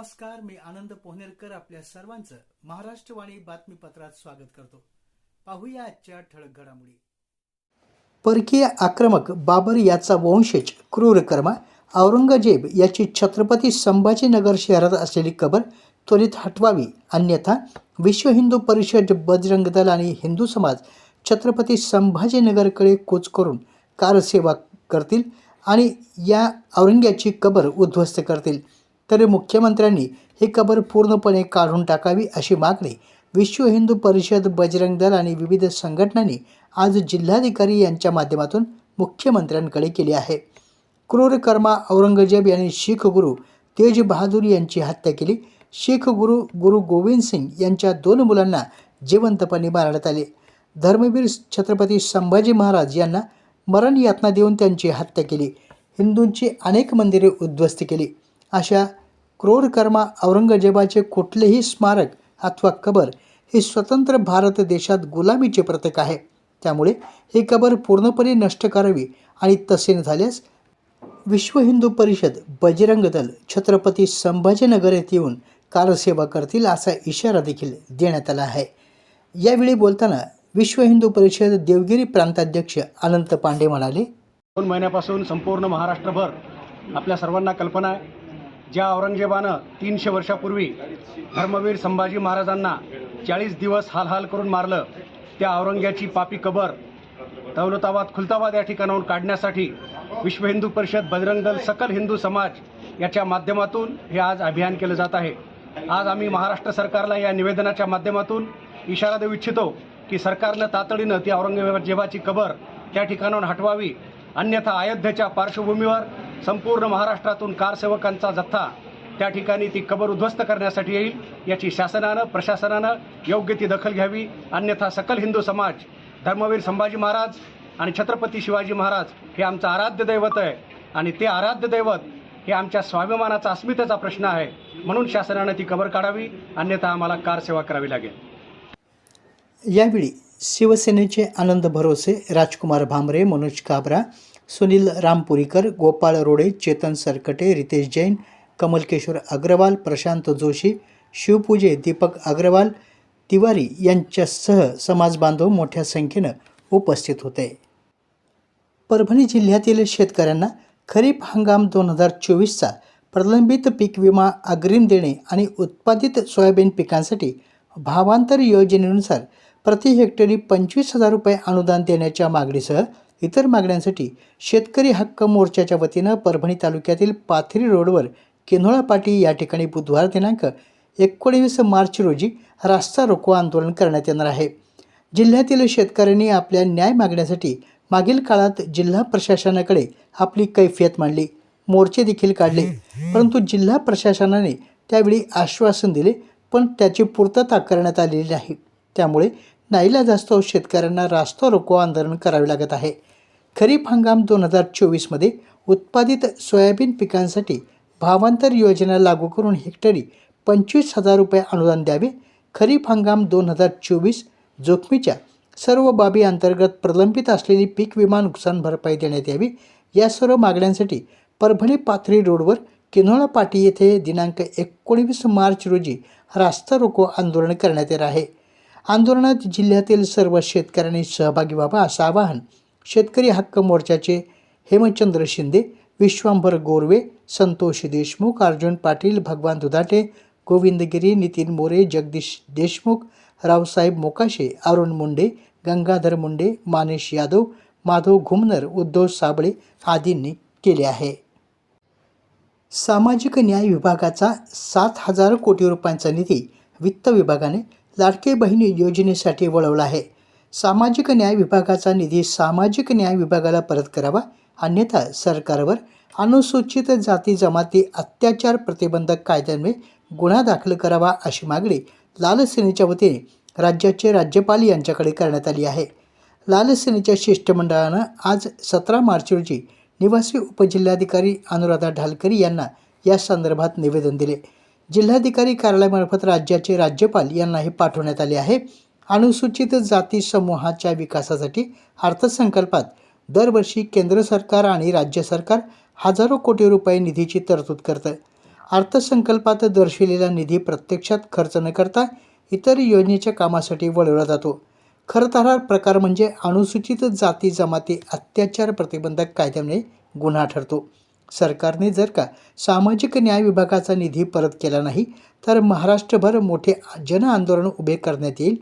नमस्कार मी आनंद पोहनेरकर आपल्या सर्वांचं महाराष्ट्रवाणी बातमीपत्रात स्वागत करतो. पाहूया आजच्या ठळक घडामोडी. परकीय आक्रमक बाबर याचा वंशज क्रूरकर्मा औरंगजेब याची छत्रपती संभाजीनगर शहरात असलेली कबर त्वरित हटवावी. अन्यथा विश्व हिंदू परिषद बजरंग दल आणि हिंदू समाज छत्रपती संभाजीनगरकडे कूच करून कारसेवा करतील आणि या औरंग्याची कबर उद्ध्वस्त करतील. तर मुख्यमंत्र्यांनी ही कबर पूर्णपणे काढून टाकावी अशी मागणी विश्व हिंदू परिषद बजरंग दल आणि विविध संघटनांनी आज जिल्हाधिकारी यांच्या माध्यमातून मुख्यमंत्र्यांकडे केली आहे. क्रूर कर्मा औरंगजेब यांनी शीख गुरु तेज बहादूर यांची हत्या केली. शीख गुरु गुरु गोविंद सिंग यांच्या दोन मुलांना जिवंतपणे मारण्यात आले. धर्मवीर छत्रपती संभाजी महाराज यांना मरण यातना देऊन त्यांची हत्या केली. हिंदूंची अनेक मंदिरे उद्ध्वस्त केली. अशा क्रोरकर्मा औरंगजेबाचे कुठलेही स्मारक अथवा कबर हे स्वतंत्र भारत देशात गुलामीचे प्रतीक आहे. त्यामुळे ही कबर पूर्णपणे नष्ट करावी आणि तसे न झाल्यास विश्व हिंदू परिषद बजरंग दल छत्रपती संभाजीनगर येथे येऊन कारसेवा करतील असा इशारा देखील देण्यात आला आहे. यावेळी बोलताना विश्व हिंदू परिषद देवगिरी प्रांताध्यक्ष अनंत पांडे म्हणाले दोन महिन्यापासून संपूर्ण महाराष्ट्रभर आपल्या सर्वांना कल्पना आहे. ज्या औरंगजेबानं तीनशे वर्षापूर्वी धर्मवीर संभाजी महाराजांना चाळीस दिवस हालहाल करून मारलं त्या औरंग्याची पापी कबर दौलताबाद खुलताबाद या ठिकाणाहून काढण्यासाठी विश्व हिंदू परिषद बजरंग दल सकल हिंदू समाज याच्या माध्यमातून हे आज अभियान केलं जात आहे. आज आम्ही महाराष्ट्र सरकारला या निवेदनाच्या माध्यमातून इशारा देऊ इच्छितो की सरकारनं तातडीनं ती औरंगजेबाची कबर त्या ठिकाणाहून हटवावी. अन्यथा अयोध्येच्या पार्श्वभूमीवर संपूर्ण महाराष्ट्रातून कारसेवकांचा जथ्था त्या ठिकाणी ती कबर उद्ध्वस्त करण्यासाठी येईल याची शासनानं प्रशासनानं योग्य ती दखल घ्यावी. अन्यथा सकल हिंदू समाज धर्मवीर संभाजी महाराज आणि छत्रपती शिवाजी महाराज हे आमचं आराध्य दैवत आहे. आणि ते आराध्य दैवत हे आमच्या स्वाभिमानाचा अस्मितेचा प्रश्न आहे. म्हणून शासनानं ती कबर काढावी अन्यथा आम्हाला कारसेवा करावी लागेल. यावेळी शिवसेनेचे आनंद भरोसे राजकुमार भामरे मनोज काबरा सुनील रामपुरीकर गोपाळ रोडे चेतन सरकटे रितेश जैन कमलकिशोर अग्रवाल प्रशांत जोशी शिवपूजे दीपक अग्रवाल तिवारी यांच्यासह समाजबांधव मोठ्या संख्येनं उपस्थित होते. परभणी जिल्ह्यातील शेतकऱ्यांना खरीप हंगाम दोन हजार चोवीसचा प्रलंबित पीक विमा अग्रिम देणे आणि उत्पादित सोयाबीन पिकांसाठी भावांतर योजनेनुसार प्रति हेक्टरी पंचवीस हजार रुपये अनुदान देण्याच्या मागणीसह इतर मागण्यांसाठी शेतकरी हक्क मोर्चाच्या वतीनं परभणी तालुक्यातील पाथरी रोडवर किन्होळा पाटी या ठिकाणी बुधवार दिनांक एकोणीस मार्च रोजी रास्ता रोको आंदोलन करण्यात येणार आहे. जिल्ह्यातील शेतकऱ्यांनी आपल्या न्याय मागण्यासाठी मागील काळात जिल्हा प्रशासनाकडे आपली कैफियत मांडली. मोर्चे देखील काढले. परंतु जिल्हा प्रशासनाने त्यावेळी आश्वासन दिले पण त्याची पूर्तता करण्यात आलेली नाही. त्यामुळे नाईला जास्त शेतकऱ्यांना रास्ता रोको आंदोलन करावे लागत आहे. खरीप हंगाम दोन हजार चोवीसमध्ये उत्पादित सोयाबीन पिकांसाठी भावांतर योजना लागू करून हेक्टरी पंचवीस हजार रुपये अनुदान द्यावे. खरीप हंगाम दोन हजार चोवीस जोखमीच्या सर्व बाबी अंतर्गत प्रलंबित असलेली पीक विमा नुकसान भरपाई देण्यात यावी. या सर्व मागण्यांसाठी परभणी पाथरी रोडवर किन्होळा पाटी येथे दिनांक एकोणवीस मार्च रोजी रास्ता रोको आंदोलन करण्यात येणार आहे. आंदोलनात जिल्ह्यातील सर्व शेतकऱ्यांनी सहभागी व्हावा असं आवाहन शेतकरी हक्क मोर्चाचे हेमचंद्र शिंदे विश्वांभर गोरवे संतोष देशमुख अर्जुन पाटील भगवान दुधाटे गोविंदगिरी नितीन मोरे जगदीश देशमुख रावसाहेब मोकाशे अरुण मुंडे गंगाधर मुंडे मानेश यादव माधव घुमनर उद्धव साबळे आदींनी केले आहे. सामाजिक न्याय विभागाचा सात हजार कोटी रुपयांचा निधी वित्त विभागाने लाडके बहिणी योजनेसाठी वळवला आहे. सामाजिक न्याय विभागाचा निधी सामाजिक न्याय विभागाला परत करावा. अन्यथा सरकारवर अनुसूचित जाती जमाती अत्याचार प्रतिबंधक कायद्यान्वये गुन्हा दाखल करावा अशी मागणी लाल सेनेच्या वतीने राज्याचे राज्यपाल यांच्याकडे करण्यात आली आहे. लाल सेनेच्या शिष्टमंडळानं आज सतरा मार्च रोजी निवासी उपजिल्हाधिकारी अनुराधा ढालकरी यांना या संदर्भात निवेदन दिले. जिल्हाधिकारी कार्यालयामार्फत राज्याचे राज्यपाल यांना हे पाठवण्यात आले आहे. अनुसूचित जाती समूहाच्या विकासासाठी अर्थसंकल्पात दरवर्षी केंद्र सरकार आणि राज्य सरकार हजारो कोटी रुपये निधीची तरतूद करतं. अर्थसंकल्पात दर्शविलेला निधी प्रत्यक्षात खर्च न करता इतर योजनेच्या कामासाठी वळवला जातो. खरं तर हा प्रकार म्हणजे अनुसूचित जाती जमाती अत्याचार प्रतिबंधक कायद्याने गुन्हा ठरतो. सरकारने जर का सामाजिक न्याय विभागाचा निधी परत केला नाही तर महाराष्ट्रभर मोठे जनआंदोलन उभे करण्यात येईल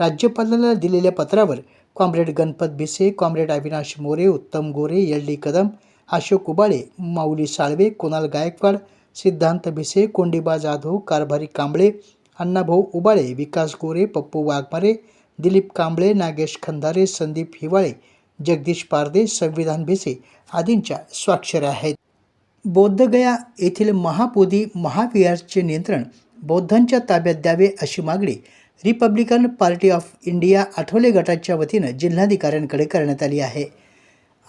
राज्यपालाला दिलेल्या पत्रावर comrade Ganpat Bhise comrade Avinash More Uttam Gore L D Kadam Ashok Ubale Mauli Salve Kunal Gaikwad Siddhant Bhise Kondiba Jadhav कारभारी Kamble Annabhau Ubale विकास गोरे पप्पू वाघमारे दिलीप कांबळे नागेश खंदारे संदीप हिवाळे जगदीश पारदे संविधान भिसे आदींच्या स्वाक्षऱ्या आहेत. बौद्धगया येथील महाबोधी महाविहारचे नियंत्रण बौद्धांच्या ताब्यात द्यावे अशी मागणी Republican Party of India Athawale गटाच्या वतीनं जिल्हाधिकाऱ्यांकडे करण्यात आली आहे.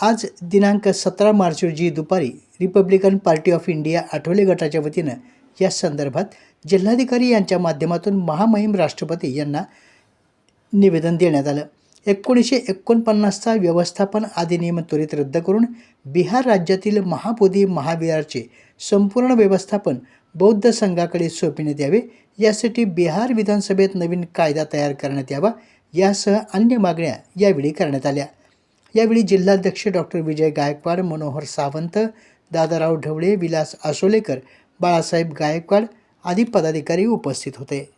आज दिनांक सतरा मार्च रोजी दुपारी Republican Party of India Athawale गटाच्या वतीनं या संदर्भात जिल्हाधिकारी यांच्या माध्यमातून महामहिम राष्ट्रपती यांना निवेदन देण्यात आलं. एकोणीसशे एकोणपन्नासचा व्यवस्थापन अधिनियम त्वरित रद्द करून बिहार राज्यातील महाबोधी महाविहारचे संपूर्ण व्यवस्थापन बौद्ध संघाकडे सोपविण्यात यावे यासाठी बिहार विधानसभेत नवीन कायदा तयार करण्यात यावा यासह अन्य मागण्या यावेळी करण्यात आल्या. यावेळी जिल्हाध्यक्ष डॉक्टर विजय गायकवाड मनोहर सावंत दादाराव ढवळे विलास आसोलेकर बाळासाहेब गायकवाड आदी पदाधिकारी उपस्थित होते.